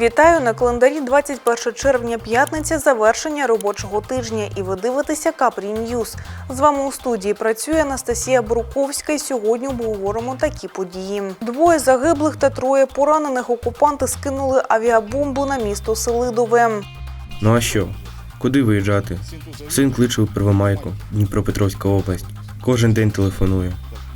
Вітаю на календарі 21 червня, п'ятниця, завершення робочого тижня. І ви дивитеся Капрі Ньюз. З вами у студії працює Анастасія Бруковська. І сьогодні обговоримо такі події. Двоє загиблих та троє поранених окупанти скинули авіабомбу на місто Селидове. Ну а що? Куди виїжджати? Син кличе у Первомайку, Дніпропетровська область. Кожен день телефонує.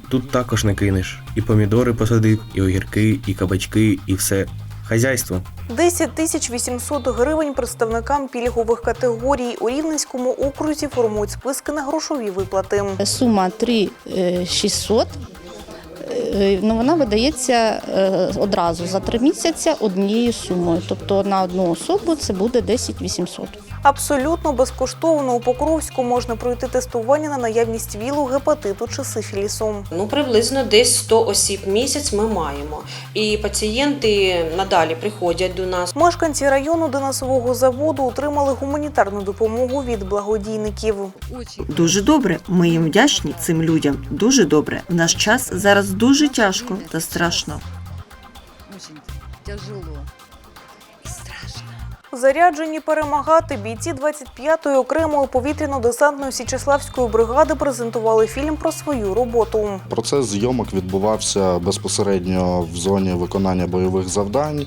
Тут також не кинеш. І помідори посадив, і огірки, і кабачки, і все. Хазяйство. 10 тисяч 800 гривень представникам пільгових категорій у Рівненському окрузі формують списки на грошові виплати. Сума 3600. е, Ну, вона видається е, одразу за три місяці однією сумою. Тобто на одну особу це буде 10 800. Абсолютно безкоштовно у Покровську можна пройти тестування на наявність вілу, гепатиту чи сифілісу. Ну, приблизно десь 100 осіб в місяць ми маємо. І пацієнти надалі приходять до нас. Мешканці району Денисового заводу отримали гуманітарну допомогу від благодійників. Дуже добре. Ми їм вдячні цим людям. Дуже добре. В наш час зараз дуже тяжко та страшно. Тяжело. Заряджені перемагати бійці 25-ї окремої повітряно-десантної Січеславської бригади презентували фільм про свою роботу. Процес зйомок відбувався безпосередньо в зоні виконання бойових завдань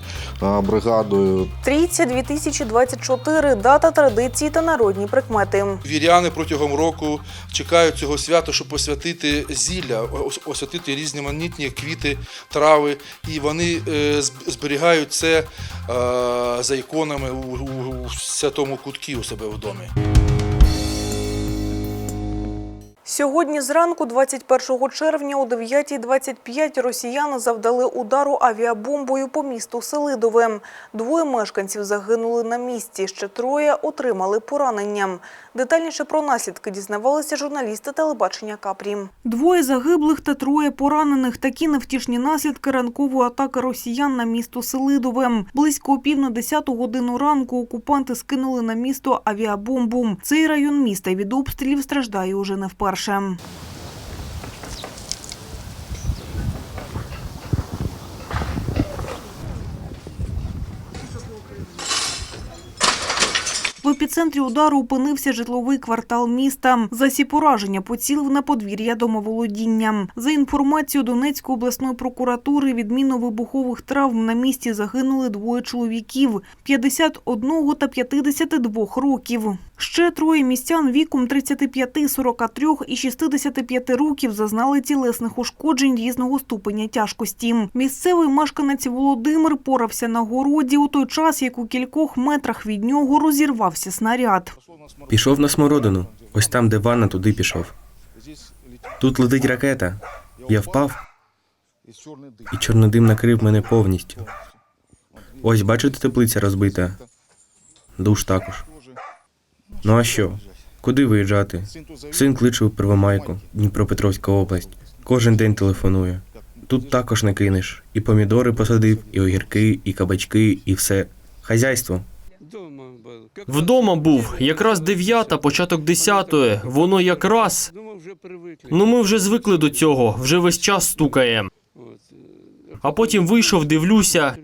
бригадою. Трійця 2024 – дата традиції та народні прикмети. Віряни протягом року чекають цього свята, щоб посвятити зілля, ос- освятити різноманітні квіти, трави, і вони е, зберігають це е, за іконами у, у, у святому куткі у себе в домі. Сьогодні зранку, 21 червня, о 9.25 росіяни завдали удару авіабомбою по місту Селидове. Двоє мешканців загинули на місці, ще троє отримали поранення. Детальніше про наслідки дізнавалися журналісти телебачення Капрі. Двоє загиблих та троє поранених. Такі невтішні наслідки ранкової атаки росіян на місто Селидове. Близько пів на 10 годину ранку окупанти скинули на місто авіабомбу. Цей район міста від обстрілів страждає уже не вперше маршем. В епіцентрі удару опинився житловий квартал міста. Засіб ураження поцілив на подвір'я домоволодіння. За інформацією Донецької обласної прокуратури, від мінно-вибухових травм на місці загинули двоє чоловіків – 51 та 52 років. Ще троє містян віком 35, 43 і 65 років зазнали тілесних ушкоджень різного ступеня тяжкості. Місцевий мешканець Володимир порався на городі у той час, як у кількох метрах від нього розірвався снаряд. Пішов на смородину. Ось там, де ванна, туди пішов. Тут летить ракета. Я впав, і чорнодим накрив мене повністю. Ось бачите, теплиця розбита. Душ також. Ну а що? Куди виїжджати? Син кличе у Первомайку, Дніпропетровська область. Кожен день телефонує. Тут також не кинеш. І помідори посадив, і огірки, і кабачки, і все. Хазяйство. Вдома був якраз дев'ята, початок десятої. Воно якраз. Ну ми вже звикли до цього, вже весь час стукає. А потім вийшов, дивлюся.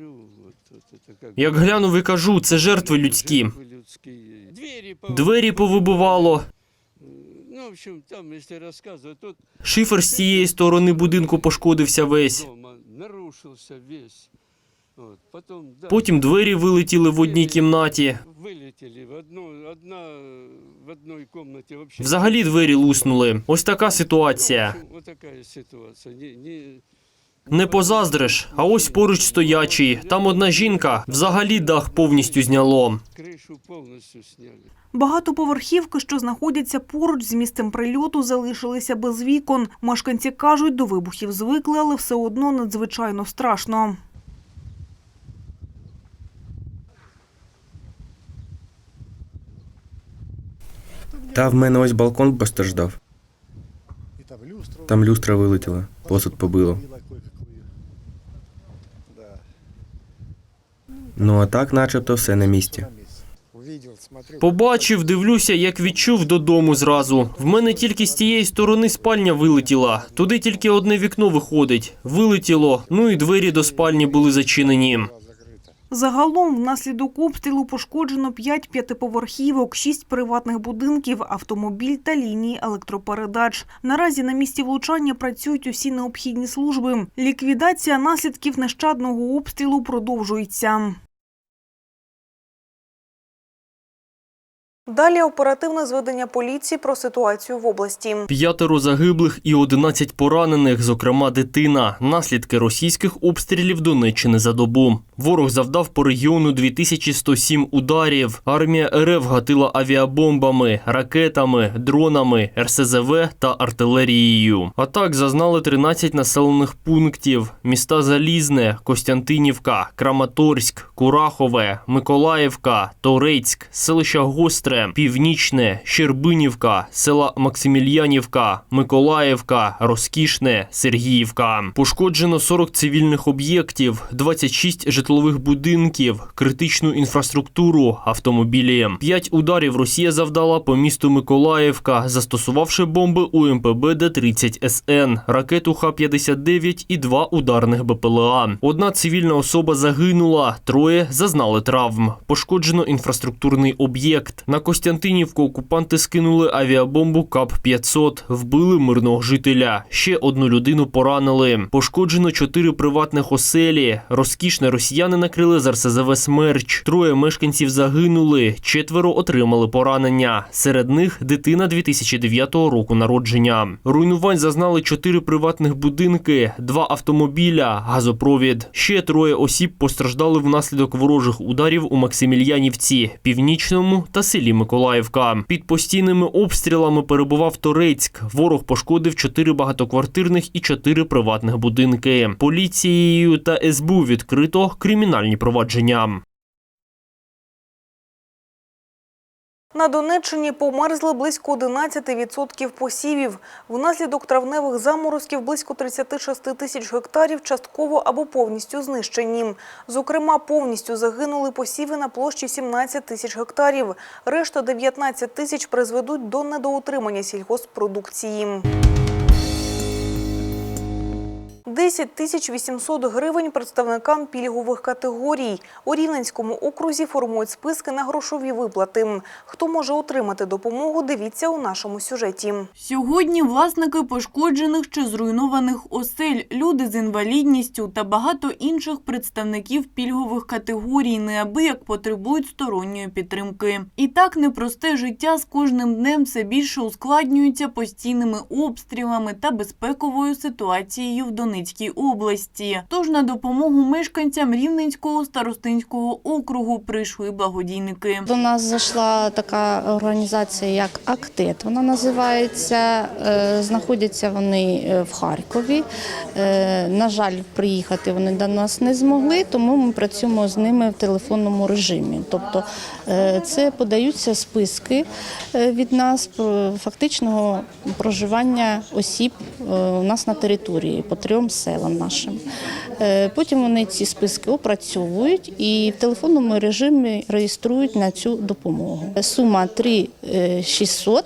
Як глянув і кажу, це жертви людські. Двері тут Шифер з цієї сторони будинку пошкодився весь. Потім двері вилетіли в одній кімнаті. вылетели в одну, одна э, в одной комнате вообще. Взагалі двері луснули. Ось така ситуація. Вот такая ситуация. Не, не, Не позаздриш, а ось поруч стоячий. Там одна жінка взагалі дах повністю зняло. крышу полностью сняли. Багатоповерхівки, що знаходяться поруч з місцем прильоту, залишилися без вікон. Мешканці кажуть, до вибухів звикли, але все одно надзвичайно страшно. Та в мене ось балкон постраждав. Там люстра вилетіла, посуд побило. Ну а так, начебто, все на місці. Побачив, дивлюся, як відчув додому зразу. В мене тільки з тієї сторони спальня вилетіла. Туди тільки одне вікно виходить. Вилетіло, ну і двері до спальні були зачинені. Загалом внаслідок обстрілу пошкоджено 5 п'ятиповерхівок, 6 приватних будинків, автомобіль та лінії електропередач. Наразі на місці влучання працюють усі необхідні служби. Ліквідація наслідків нещадного обстрілу продовжується. Далі оперативне зведення поліції про ситуацію в області. П'ятеро загиблих і 11 поранених, зокрема дитина. Наслідки російських обстрілів Донеччини за добу. Ворог завдав по регіону 2107 ударів. Армія РФ гатила авіабомбами, ракетами, дронами, РСЗВ та артилерією. Атак зазнали 13 населених пунктів: міста Залізне, Костянтинівка, Краматорськ, Курахове, Миколаївка, Торецьк, селища Гостре, Північне, Щербинівка, села Максимільянівка, Миколаївка, Розкішне, Сергіївка. Пошкоджено 40 цивільних об'єктів, 26 житлових будинків, критичну інфраструктуру, автомобілі. П'ять ударів Росія завдала по місту Миколаївка, застосувавши бомби УМПБ Д-30 СН, ракету Х-59 і два ударних БПЛА. Одна цивільна особа загинула, троє зазнали травм. Пошкоджено інфраструктурний об'єкт. На Костянтинівку окупанти скинули авіабомбу КАП-500, вбили мирного жителя. Ще одну людину поранили. Пошкоджено чотири приватних оселі. Розкішне росіяни накрили з РСЗВ «Смерч». Троє мешканців загинули, четверо отримали поранення. Серед них дитина 2009 року народження. Руйнувань зазнали чотири приватних будинки, два автомобіля, газопровід. Ще троє осіб постраждали внаслідок ворожих ударів у Максимільянівці, Північному та селі Миколаївка. Під постійними обстрілами перебував Торецьк. Ворог пошкодив чотири багатоквартирних і чотири приватних будинки. Поліцією та СБУ відкрито кримінальні провадження. На Донеччині померзли близько 11% посівів. Внаслідок травневих заморозків близько 36 тисяч гектарів частково або повністю знищені. Зокрема, повністю загинули посіви на площі 17 тисяч гектарів. Решта 19 тисяч призведуть до недоутримання сільгосппродукції. 10 тисяч 800 гривень представникам пільгових категорій. У Рівненському окрузі формують списки на грошові виплати. Хто може отримати допомогу, дивіться у нашому сюжеті. Сьогодні власники пошкоджених чи зруйнованих осель, люди з інвалідністю та багато інших представників пільгових категорій неабияк потребують сторонньої підтримки. І так непросте життя з кожним днем все більше ускладнюється постійними обстрілами та безпековою ситуацією в Донецькій області. Тож на допомогу мешканцям Рівненського старостинського округу прийшли благодійники. До нас зайшла така організація, як Актет. Вона називається. Е, Знаходяться вони е, в Харкові. Е, На жаль, приїхати вони до нас не змогли, тому ми працюємо з ними в телефонному режимі. Тобто це подаються списки від нас фактичного проживання осіб у нас на території по трьом селам нашим. Е, Потім вони ці списки опрацьовують і в телефонному режимі реєструють на цю допомогу. Сума 3600.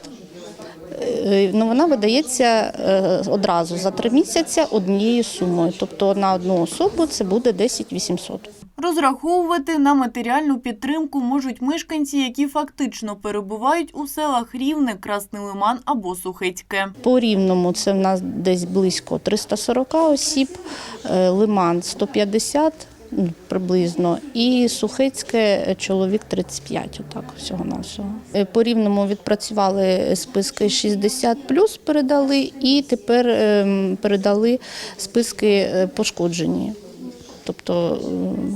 Е, Ну, вона видається е, одразу за три місяці однією сумою. Тобто на одну особу це буде 10 800. Розраховувати на матеріальну підтримку можуть мешканці, які фактично перебувають у селах Рівне, Красний Лиман або Сухицьке. По рівному це в нас десь близько 340 осіб, е, Лиман 150 ну, приблизно, і Сухицьке е, чоловік 35, отак всього на всього. По рівному відпрацювали списки 60 плюс передали, і тепер ем, передали списки е, пошкоджені. Тобто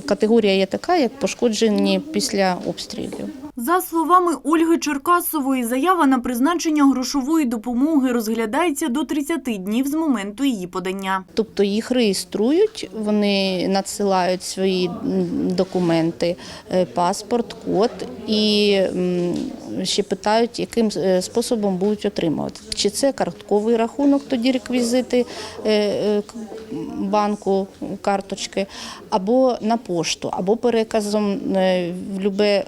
категорія є така, як пошкоджені після обстрілів. За словами Ольги Черкасової, заява на призначення грошової допомоги розглядається до 30 днів з моменту її подання. Тобто їх реєструють, вони надсилають свої документи, е, паспорт, код і ще питають, яким е, способом будуть отримувати. Чи це картковий рахунок, тоді реквізити е, е, банку, карточки, або на пошту, або переказом в любе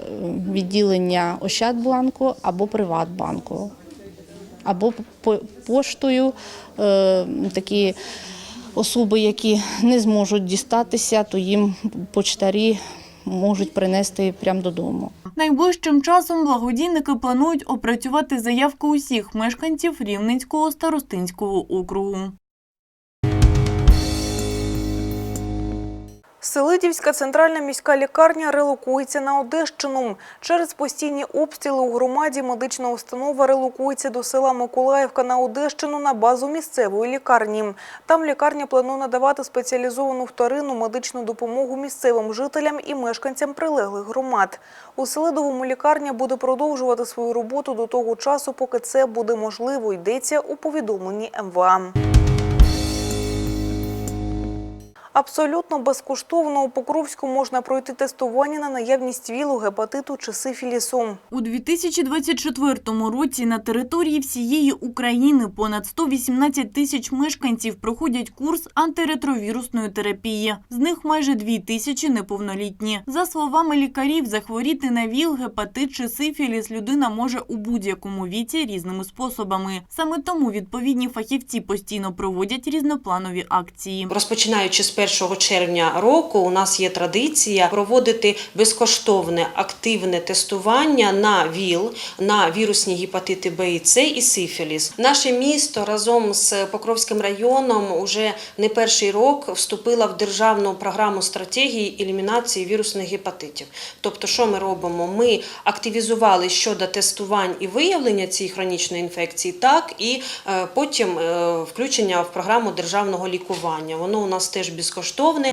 відділення Ощадбанку або Приватбанку або поштою такі особи, які не зможуть дістатися, то їм почтарі можуть принести прямо додому. Найближчим часом благодійники планують опрацювати заявки усіх мешканців Рівненського старостинського округу. Селидівська центральна міська лікарня релокується на Одещину. Через постійні обстріли у громаді медична установа релокується до села Миколаївка на Одещину на базу місцевої лікарні. Там лікарня планує надавати спеціалізовану вторинну медичну допомогу місцевим жителям і мешканцям прилеглих громад. У Селидовому лікарня буде продовжувати свою роботу до того часу, поки це буде можливо, йдеться у повідомленні МВА. Абсолютно безкоштовно у Покровську можна пройти тестування на наявність вілу, гепатиту чи сифілісу. У 2024 році на території всієї України понад 118 тисяч мешканців проходять курс антиретровірусної терапії. З них майже 2 тисячі неповнолітні. За словами лікарів, захворіти на ВІЛ, гепатит чи сифіліс людина може у будь-якому віці різними способами. Саме тому відповідні фахівці постійно проводять різнопланові акції. Розпочинаючи з 1 червня року, у нас є традиція проводити безкоштовне активне тестування на ВІЛ, на вірусні гепатити Б і С і сифіліс. Наше місто разом з Покровським районом уже не перший рок вступила в державну програму стратегії елімінації вірусних гепатитів. Тобто, що ми робимо? Ми активізували щодо тестувань і виявлення цієї хронічної інфекції, так і е, потім е, включення в програму державного лікування. Воно у нас теж безкоштовне.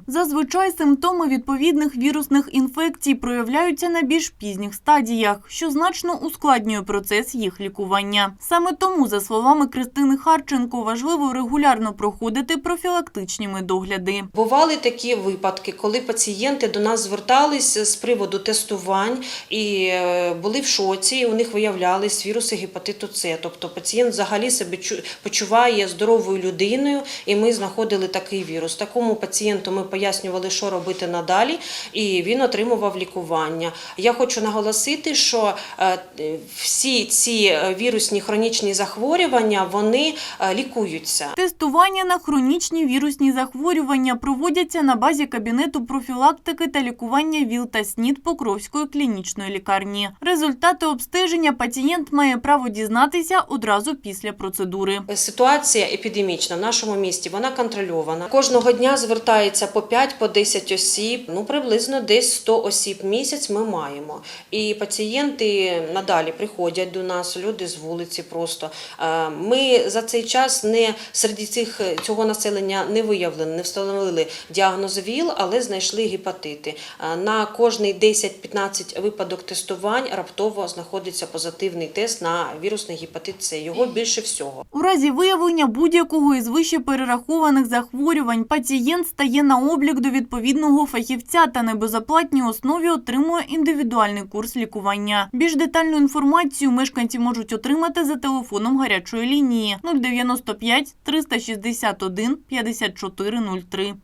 Зазвичай симптоми відповідних вірусних інфекцій проявляються на більш пізніх стадіях, що значно ускладнює процес їх лікування. Саме тому, за словами Кристини Харченко, важливо регулярно проходити профілактичні медогляди. Бували такі випадки, коли пацієнти до нас звертались з приводу тестувань і е, були в шоці. і У них виявлялись віруси гепатиту С. Тобто пацієнт взагалі себе почуває здоровою людиною, і ми знаходили такий вірус. Такому пацієнту ми пояснювали, що робити надалі, і він отримував лікування. Я хочу наголосити, що е, всі ці е, вірусні хронічні захворювання вони е, лікуються. Тестування на хронічні вірусні захворювання проводяться на базі кабінету профілактики та лікування ВІЛ та СНІД Покровської клінічної лікарні. Результати обстеження пацієнт має право дізнатися одразу після процедури. Ситуація епідемічна в нашому місті вона контрольована. Кожного дня звертається по 5 по 10 осіб. Ну приблизно десь 100 осіб місяць ми маємо. І пацієнти надалі приходять до нас, люди з вулиці. Просто Е, ми за цей час не серед цих цього населення не виявлено, не встановили діагноз ВІЛ, але знайшли гепатити. Е, На кожний 10-15 випадок тестувань раптово знаходиться позитивний тест на вірусний гепатит С. Його більше всього. У разі виявлення будь-якого із вище перерахованих захворювань пацієнт стає на облік до відповідного фахівця та на безоплатній основі отримує індивідуальний курс лікування. Більш детальну інформацію мешканці можуть отримати за телефоном гарячої лінії 095 361 5403.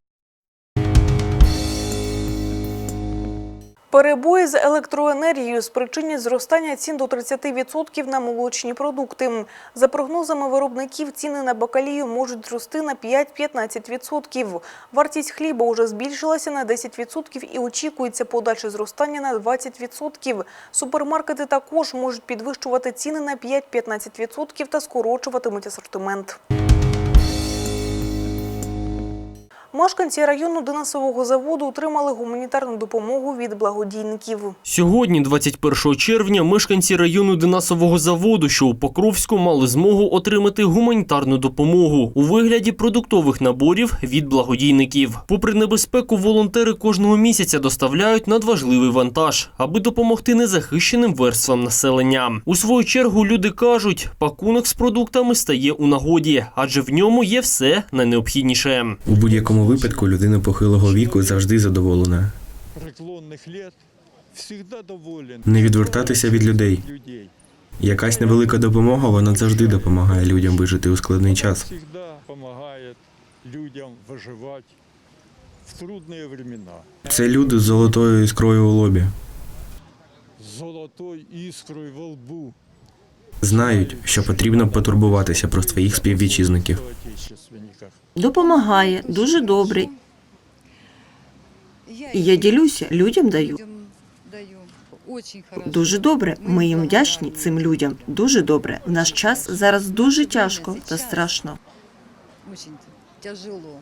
Перебої з електроенергією спричинять зростання цін до 30% на молочні продукти. За прогнозами виробників, ціни на бакалію можуть зрости на 5-15%. Вартість хліба уже збільшилася на 10% і очікується подальше зростання на 20%. Супермаркети також можуть підвищувати ціни на 5-15% та скорочуватимуть асортимент. Мешканці району Денисового заводу отримали гуманітарну допомогу від благодійників. Сьогодні, 21 червня, мешканці району Динасового заводу, що у Покровську, мали змогу отримати гуманітарну допомогу у вигляді продуктових наборів від благодійників. Попри небезпеку, волонтери кожного місяця доставляють надважливий вантаж, аби допомогти незахищеним верствам населення. У свою чергу люди кажуть, пакунок з продуктами стає у нагоді, адже в ньому є все найнеобхідніше. У будь-якому випадку людина похилого віку завжди задоволена. преклонных лет всегда доволен. Не відвертатися від людей. людей. Якась невелика допомога, вона завжди допомагає людям вижити у складний час. Всегда помогает людям выживать в трудные времена. Це люди з золотою іскрою у лобі. С золотой искрой во лбу. Знають, що потрібно потурбуватися про своїх співвітчизників. Допомагає дуже добре. І я ділюся, людям даю. людям даю. Очень хорошо. Дуже добре. Ми їм вдячні цим людям. Дуже добре. В наш час зараз дуже тяжко та страшно. Очень тяжело.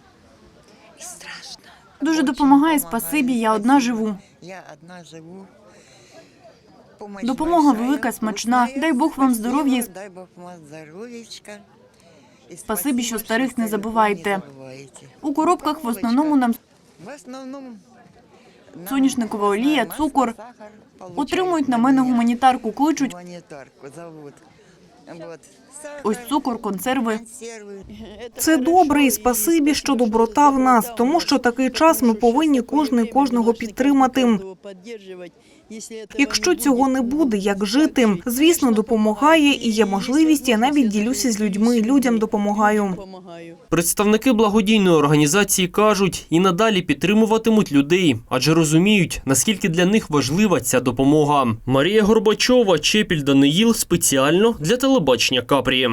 И страшно. Дуже допомагає спасибі, я одна живу. Я одна живу. Допомога велика, смачна. Дай Бог вам здоров'я Дай Бог вам здоров'ячка. Спасибі, що старих не забувайте. У коробках в основному нам В основному Соняшникова олія, цукор. отримують на мене гуманітарку, кличуть Гуманітарку зовут. Ось цукор, консерви. Це добре і спасибі, що доброта в нас, тому що такий час ми повинні кожний кожного підтримати. Якщо цього не буде, як жити? Звісно, допомагає і є можливість. Я навіть ділюся з людьми. Людям допомагаю. Представники благодійної організації кажуть, і надалі підтримуватимуть людей, адже розуміють, наскільки для них важлива ця допомога. Марія Горбачова, Чепіль Даниїл спеціально для телебачення Капрі.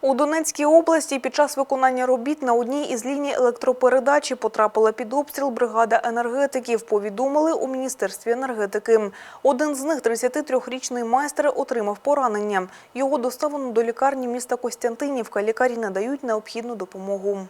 У Донецькій області під час виконання робіт на одній із ліній електропередачі потрапила під обстріл бригада енергетиків. Повідомили у міністерстві енергетики. Один з них, 33-річний майстер, отримав поранення. Його доставлено до лікарні міста Костянтинівка. Лікарі надають необхідну допомогу.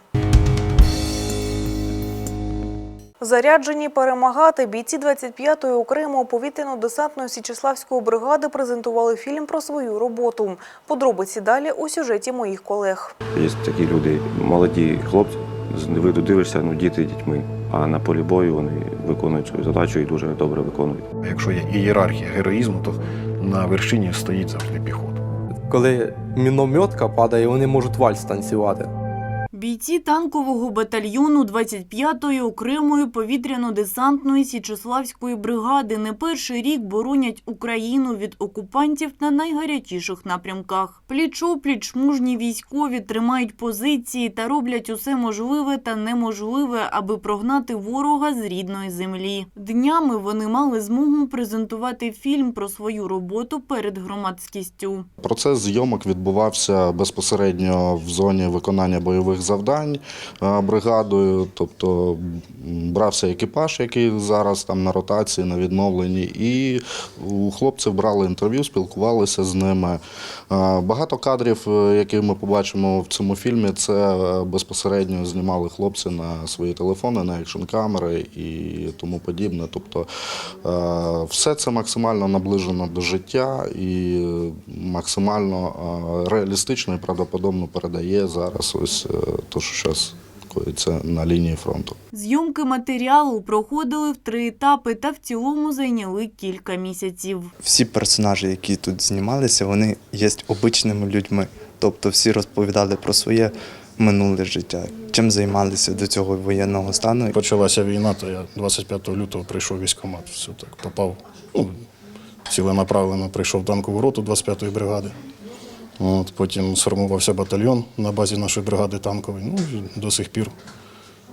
Заряджені перемагати бійці 25-ї окремої повітряно-десантної Січеславської бригади презентували фільм про свою роботу. Подробиці далі у сюжеті моїх колег. Є такі люди, молоді хлопці, з виду дивишся, ну діти дітьми. А на полі бою вони виконують свою задачу і дуже добре виконують. Якщо є ієрархія героїзму, то на вершині стоїть завжди піхота. Коли мінометка падає, вони можуть вальс танцювати. Бійці танкового батальйону 25-ї окремої повітряно-десантної Січеславської бригади не перший рік боронять Україну від окупантів на найгарячіших напрямках. Пліч-опліч мужні військові тримають позиції та роблять усе можливе та неможливе, аби прогнати ворога з рідної землі. Днями вони мали змогу презентувати фільм про свою роботу перед громадськістю. Процес зйомок відбувався безпосередньо в зоні виконання бойових завдань е, бригадою. Тобто брався екіпаж, який зараз там на ротації, на відновленні, і у хлопців брали інтерв'ю, спілкувалися з ними. Е, Багато кадрів, е, які ми побачимо в цьому фільмі, це безпосередньо знімали хлопці на свої телефони, на екшн камери і тому подібне. Тобто все це максимально наближено до життя і максимально реалістично і правдоподобно передає зараз ось те, що зараз коїться на лінії фронту. Зйомки матеріалу проходили в три етапи та в цілому зайняли кілька місяців. Всі персонажі, які тут знімалися, вони є обичними людьми. Тобто всі розповідали про своє минуле життя, чим займалися до цього воєнного стану. Почалася війна, то я 25 лютого прийшов в військкомат. Все так попав. Ну, ціленаправленно прийшов в танкову роту 25-ї бригади. От, потім сформувався батальйон на базі нашої бригади танкової. Ну і до сих пір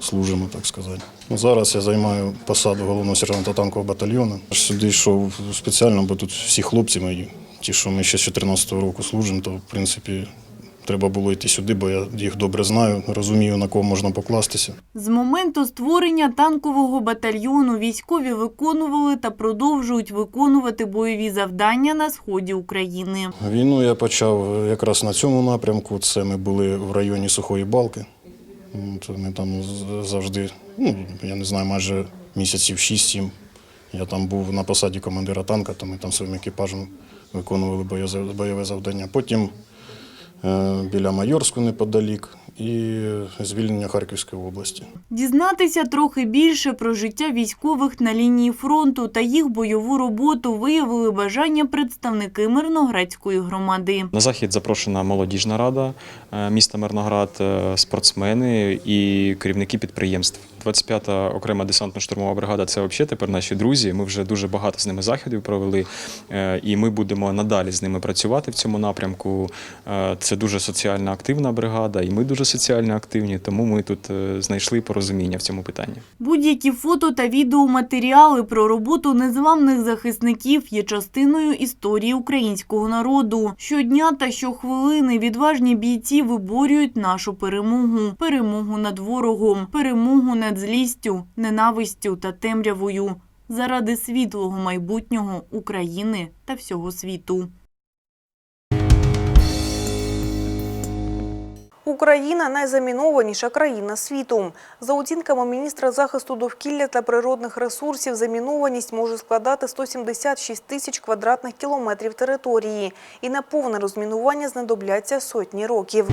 служимо, так сказати. Зараз я займаю посаду головного сержанта танкового батальйону. Сюди йшов спеціально, бо тут всі хлопці мої, ті, що ми ще з 14-го року служимо, то в принципі треба було йти сюди, бо я їх добре знаю, розумію, на кого можна покластися. З моменту створення танкового батальйону військові виконували та продовжують виконувати бойові завдання на сході України. Війну я почав якраз на цьому напрямку. Це ми були в районі Сухої Балки. Ми там завжди, ну, я не знаю, майже місяців 6-7. Я там був на посаді командира танка, то ми там своїм екіпажем виконували бойове завдання. Потім біля Майорську неподалік і звільнення Харківської області. Дізнатися трохи більше про життя військових на лінії фронту та їх бойову роботу виявили бажання представники Мирноградської громади. На захід запрошена молодіжна рада е, міста Мирноград, е, спортсмени і керівники підприємств. 25-та окрема десантно-штурмова бригада це взагалі тепер наші друзі. Ми вже дуже багато з ними заходів провели, е, і ми будемо надалі з ними працювати в цьому напрямку. Е, Це дуже соціально активна бригада, і ми дуже соціально активні, тому ми тут е, знайшли порозуміння в цьому питанні. Будь-які фото та відеоматеріали про роботу незламних захисників є частиною історії українського народу. Щодня та щохвилини відважні бійці виборюють нашу перемогу, перемогу над ворогом, перемогу над злістю, ненавистю та темрявою заради світлого майбутнього України та всього світу. Україна найзамінованіша країна світу. За оцінками міністра захисту довкілля та природних ресурсів, замінованість може складати 176 тисяч квадратних кілометрів території. І на повне розмінування знадобляться сотні років.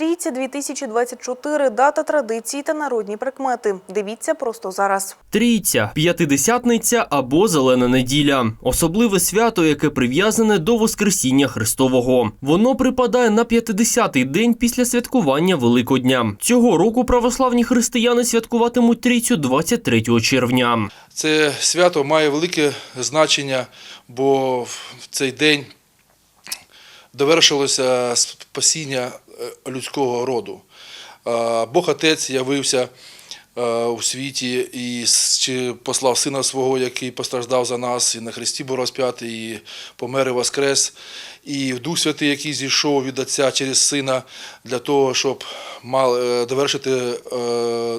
Трійця 2024 – дата традиції та народні прикмети. Дивіться просто зараз. Трійця, п'ятидесятниця або зелена неділя особливе свято, яке прив'язане до Воскресіння Христового. Воно припадає на 50-й день після святкування Великодня. Цього року православні християни святкуватимуть трійцю 23 червня. Це свято має велике значення, бо в цей день довершилося спасіння людського роду. Е, Бог Отець явився е, у світі і послав Сина Свого, який постраждав за нас, і на Христі був розп'ятий, і помер і воскрес. І Дух Святий, який зійшов від Отця через Сина для того, щоб е, довершити е,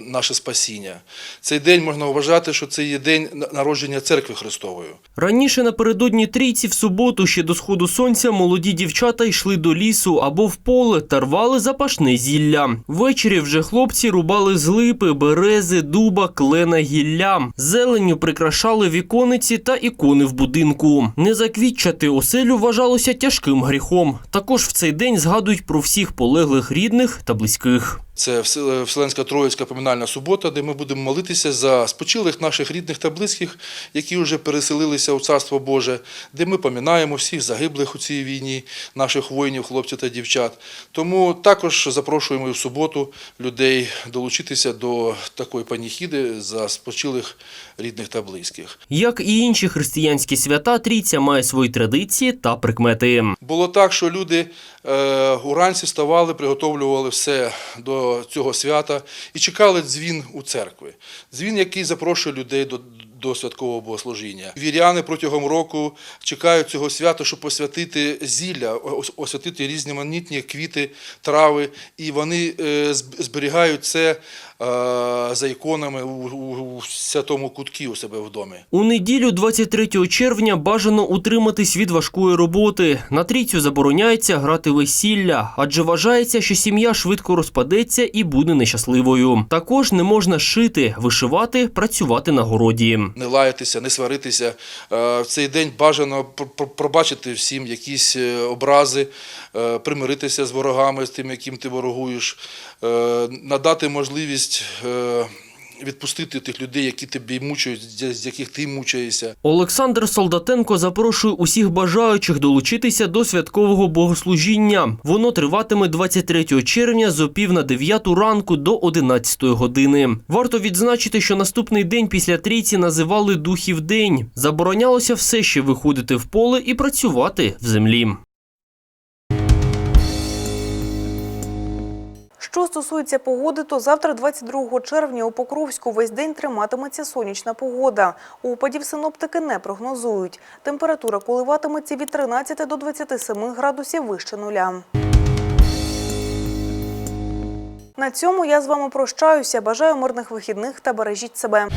наше спасіння. Цей день можна вважати, що це є день народження церкви Христової. Раніше напередодні трійці в суботу, ще до сходу сонця, молоді дівчата йшли до лісу або в поле та рвали запашне зілля. Ввечері вже хлопці рубали з липи, берези, дуба, клена, гілля. Зеленню прикрашали вікониці та ікони в будинку. Не заквітчати оселю вважалося тяжким гріхом. Також в цей день згадують про всіх полеглих рідних та близьких. Це Вселенська Троїцька поминальна субота, де ми будемо молитися за спочилих наших рідних та близьких, які вже переселилися у Царство Боже, де ми пам'ятаємо всіх загиблих у цій війні, наших воїнів, хлопців та дівчат. Тому також запрошуємо в суботу людей долучитися до такої паніхіди за спочилих рідних та близьких. Як і інші християнські свята, трійця має свої традиції та прикмети. Було так, що люди е, уранці ставали, приготовлювали все до цього свята і чекали дзвін у церкві. Дзвін, який запрошує людей до, до святкового богослужіння. Віряни протягом року чекають цього свята, щоб посвятити зілля, ос- освятити різноманітні квіти, трави, і вони е, зберігають це е, за іконами у святому куткі у себе в домі. У неділю 23 червня бажано утриматись від важкої роботи. На трійцю забороняється грати весілля, адже вважається, що сім'я швидко розпадеться і буде нещасливою. Також не можна шити, вишивати, працювати на городі. Не лаятися, не сваритися. Е, В цей день бажано пр- пр- пробачити всім якісь е, образи, е, примиритися з ворогами, з тим, яким ти ворогуєш, надати можливість відпустити тих людей, які тебе мучають, з яких ти мучаєшся. Олександр Солдатенко запрошує усіх бажаючих долучитися до святкового богослужіння. Воно триватиме 23 червня з опів на 9 ранку до 11 години. Варто відзначити, що наступний день після трійці називали Духів День. Заборонялося все ще виходити в поле і працювати в землі. Що стосується погоди, то завтра, 22 червня, у Покровську весь день триматиметься сонячна погода. Опадів синоптики не прогнозують. Температура коливатиметься від 13 до 27 градусів вище нуля. На цьому я з вами прощаюся. Бажаю мирних вихідних та бережіть себе.